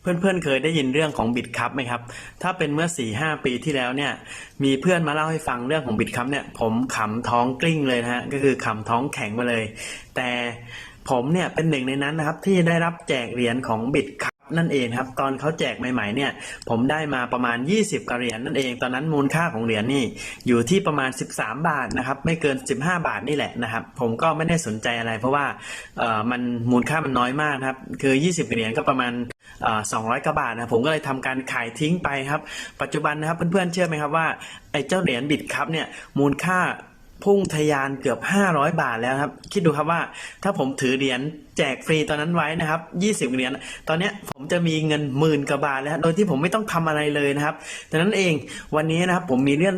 เพื่อนๆเคยได้ยินเรื่องของบิตคัพไหมครับ ถ้าเป็นเมื่อ4ี่หปีที่แล้วเนี่ย มีเพื่อนมาเล่าให้ฟังเรื่องของบิตคัพเนี่ย ผมขำท้องกลิ้งเลยนะฮะ ก็คือขำท้องแข็งมาเลย แต่ผมเนี่ยเป็นหนึ่งในนั้นนะครับ ที่ได้รับแจกเหรียญของบิตคัพนั่นเองครับ ตอนเขาแจกใหม่ๆเนี่ย ผมได้มาประมาณ 20กว่าเหรียญนั่นเอง ตอนนั้นมูลค่าของเหรียญนี่อยู่ที่ประมาณ 13 บาทนะครับ ไม่เกิน 15 บาทนี่แหละนะครับ ผมก็ไม่ได้สนใจอะไร เพราะว่ามันมูลค่ามันน้อยมากครับ คือ 20เหรียญก็ประมาณ เอ่อ200กว่าบาทนะผมก็เลยทำการขายทิ้งไปครับ ปัจจุบันนะครับเพื่อนๆเชื่อไหมครับว่าไอ้เจ้าเหรียญบิตครับเนี่ยมูลค่าพุ่งทะยานเกือบ 500 บาทแล้วครับ คิดดูครับว่าถ้าผมถือเหรียญแจกฟรีตอนนั้นไว้นะครับ 20 เหรียญ ตอนนี้ผมจะมีเงินหมื่นกว่าบาทแล้ว โดยที่ผมไม่ต้องทำอะไรเลยนะครับดังนั้นเองวันนี้นะครับผมมีเรื่อง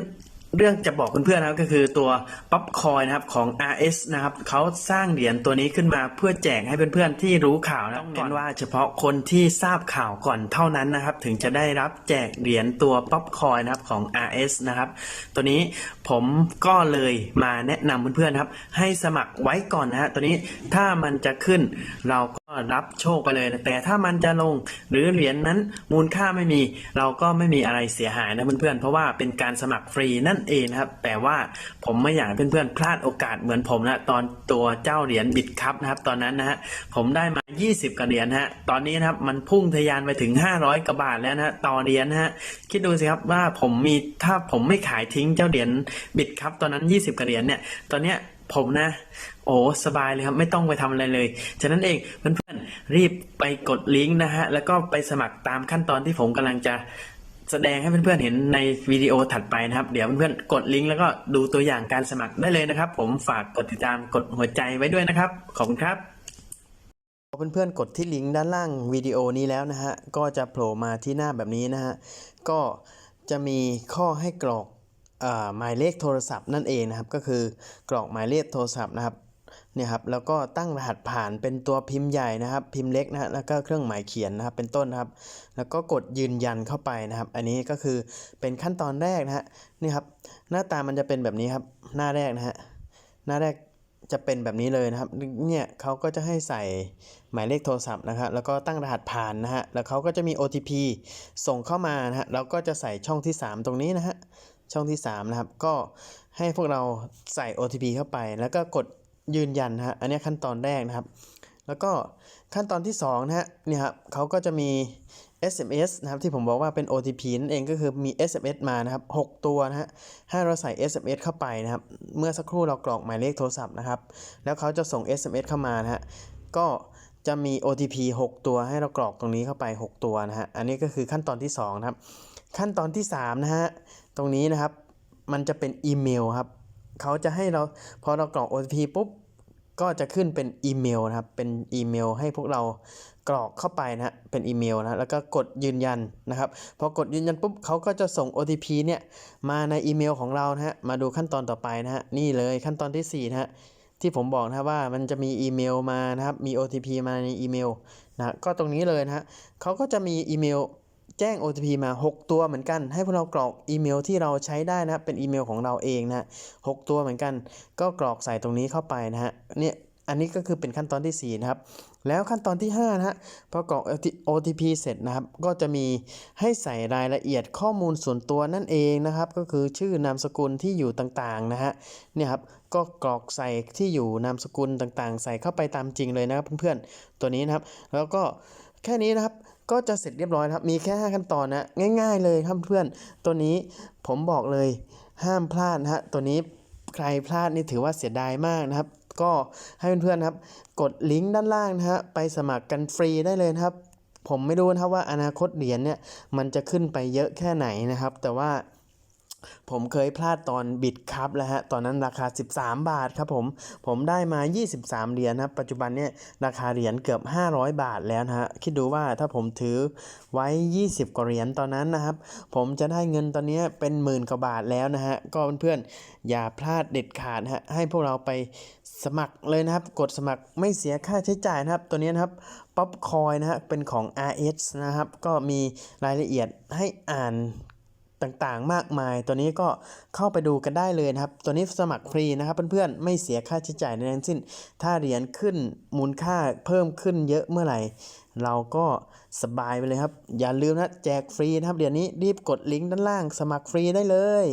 เรื่องจะบอกเพื่อนๆนะครับก็คือตัวป๊อปคอยนะครับของ RS นะครับเขาสร้างเหรียญตัวนี้ขึ้นมาเพื่อแจกให้เพื่อนๆที่รู้ข่าวนะต้องเน้นว่าเฉพาะคนที่ทราบข่าวก่อนเท่านั้นนะครับ ถึงจะได้รับแจกเหรียญตัวป๊อปคอยนะครับของ RS นะครับ ตัวนี้ ผมก็เลยมาแนะนำเพื่อนๆครับ ให้สมัครไว้ก่อนนะฮะตัวนี้ถ้ามันจะขึ้นเราก็รับโชคไปเลยนะแต่ถ้ามันจะลงหรือเหรียญนั้นมูลค่าไม่มี เราก็ไม่มีอะไรเสียหายนะเพื่อนๆเพราะว่าเป็นการสมัครฟรีนั่นเองนะครับ แต่ว่าผมไม่อยากเพื่อนๆพลาดโอกาสเหมือนผมนะตอนตัวเจ้าเหรียญบิตคัพนะครับ ตอนนั้นนะฮะผมได้มา 20กว่าเหรียญฮะตอนนี้นะครับมันพุ่งทะยานไปถึง 500กว่าบาทแล้วนะฮะต่อเหรียญนะฮะคิดดูสิครับว่าผมมีถ้าผมไม่ขายทิ้งเจ้าเหรียญบิตคัพตอนนั้น 20กว่าเหรียญเนี่ย ตอนเนี้ยผมนะ โอ้สบายเลยครับ ไม่ต้องไปทำอะไรเลย ฉะนั้นเองเพื่อนๆรีบไปกดลิงก์นะฮะ แล้วก็ไปสมัครตามขั้นตอนที่ผมกำลังจะแสดงให้เพื่อนๆเห็นในวิดีโอถัดไปนะครับ เดี๋ยวเพื่อนๆกดลิงก์แล้วก็ดูตัวอย่างการสมัครได้เลยนะครับ ผมฝากกดติดตามกดหัวใจไว้ด้วยนะครับ ขอบคุณครับพอเพื่อนๆกดที่ลิงก์ด้านล่างวิดีโอนี้แล้วนะฮะ ก็จะโผล่มาที่หน้าแบบนี้นะฮะ ก็จะมีข้อให้กรอก หมายเลขโทรศัพท์นั่นเองนะครับ ก็คือกรอกหมายเลขโทรศัพท์นะครับเนี่ยครับแล้วก็ตั้งรหัสผ่านเป็นตัวพิมพ์ใหญ่นะครับ พิมพ์เล็กนะฮะแล้วก็เครื่องหมายเขียนนะครับเป็นต้นนะครับ แล้วก็กดยืนยันเข้าไปนะครับ อันนี้ก็คือเป็นขั้นตอนแรกนะฮะนี่ครับหน้าตามันจะเป็นแบบนี้ครับ หน้าแรกนะฮะหน้าแรกจะเป็นแบบนี้เลยนะครับ เนี่ยเขาก็จะให้ใส่หมายเลขโทรศัพท์นะครับ แล้วก็ตั้งรหัสผ่านนะฮะ แล้วเขาก็จะมี OTP ส่งเข้ามานะฮะแล้วก็จะใส่ช่องที่ 3 ตรงนี้นะฮะ ช่องที่3นะครับก็ให้พวกเราใส่ OTP เข้าไป แล้วก็กดยืนยันฮะอันนี้ขั้นตอนแรกนะครับ แล้วก็ขั้นตอนที่2นะฮะเนี่ยครับเขาก็จะมี SMS นะครับที่ผมบอกว่าเป็น OTP นั่นเองก็คือมี SMS มานะครับ 6 ตัวนะฮะให้เราใส่ SMS เข้าไปนะครับ เมื่อสักครู่เรากรอกหมายเลขโทรศัพท์นะครับ แล้วเขาจะส่ง SMS เข้ามานะฮะก็ จะมี OTP 6 ตัวให้เรากรอกตรงนี้เข้าไป 6 ตัวนะฮะ อันนี้ก็คือขั้นตอนที่2นะครับ ขั้นตอนที่3นะฮะ ตรงนี้นะครับ มันจะเป็นอีเมลครับ เขาจะให้เราพอเรากรอก OTP ปุ๊บ ก็จะขึ้นเป็นอีเมลนะครับ เป็นอีเมลให้พวกเรากรอกเข้าไปนะฮะ เป็นอีเมลนะ แล้วก็กดยืนยันนะครับ พอกดยืนยันปุ๊บเขาก็จะส่ง OTP เนี่ย มาในอีเมลของเรานะฮะ มาดูขั้นตอนต่อไปนะฮะ นี่เลยขั้นตอนที่4นะฮะ ที่ผมบอกนะว่ามันจะมีอีเมลมานะครับ มี OTP มาในอีเมลนะก็ตรงนี้เลยนะฮะเขาก็จะมีอีเมลแจ้ง OTP มา 6 ตัวเหมือนกัน ให้พวกเรากรอกอีเมลที่เราใช้ได้นะครับเป็นอีเมลของเราเองนะฮะหกตัวเหมือนกัน ก็กรอกใส่ตรงนี้เข้าไปนะฮะเนี่ย อันนี้ก็คือเป็นขั้นตอนที่ 4 นะครับ แล้วขั้นตอนที่ 5 นะฮะพอกรอก OTP เสร็จนะครับ ก็จะมีให้ใส่รายละเอียดข้อมูลส่วนตัวนั่นเองนะครับ ก็คือชื่อนามสกุลที่อยู่ต่างๆนะฮะเนี่ยครับก็กรอกใส่ที่อยู่นามสกุลต่างๆ ใส่เข้าไปตามจริงเลยนะครับเพื่อนๆตัวนี้นะครับ แล้วก็แค่นี้นะครับก็จะเสร็จเรียบร้อยครับ มีแค่ 5 ขั้นตอนนะง่าย ๆ เลยครับเพื่อนตัวนี้ผมบอกเลยห้ามพลาดนะฮะตัวนี้ใครพลาดนี่ถือว่าเสียดายมากนะครับ ก็ให้เพื่อนๆครับ กดลิงก์ด้านล่างนะฮะไปสมัครกันฟรีได้เลยครับ ผมไม่รู้นะครับว่าอนาคตเหรียญเนี่ยมันจะขึ้นไปเยอะแค่ไหนนะครับ แต่ว่า ผมเคยพลาดตอนบิดครับแล้วฮะ ตอนนั้นราคา 13 บาทครับผม ผมได้มา 23 เหรียญนะครับปัจจุบันเนี่ยราคาเหรียญเกือบ 500 บาทแล้วนะฮะ คิดดูว่าถ้าผมถือไว้ 20 กว่าเหรียญตอนนั้นนะครับ ผมจะได้เงินตอนนี้เป็นหมื่นกว่าบาทแล้วนะฮะ ก็เพื่อนๆอย่าพลาดเด็ดขาดฮะ ให้พวกเราไปสมัครเลยนะครับ กดสมัครไม่เสียค่าใช้จ่ายนะครับ ตัวนี้นะครับป๊อปคอยนะฮะ เป็นของ RS นะครับ ก็มีรายละเอียดให้อ่าน ต่างๆ มากมาย ตัวนี้ก็เข้าไปดูกันได้เลยนะครับ ตัวนี้สมัครฟรีนะครับเพื่อนๆ ไม่เสียค่าใช้จ่ายในทั้งสิ้น ถ้าเหรียญขึ้นมูลค่าเพิ่มขึ้นเยอะเมื่อไหร่ เราก็สบายไปเลยครับ อย่าลืมนะแจกฟรีนะครับเหรียญนี้รีบกดลิงก์ด้านล่าง สมัครฟรีได้เลย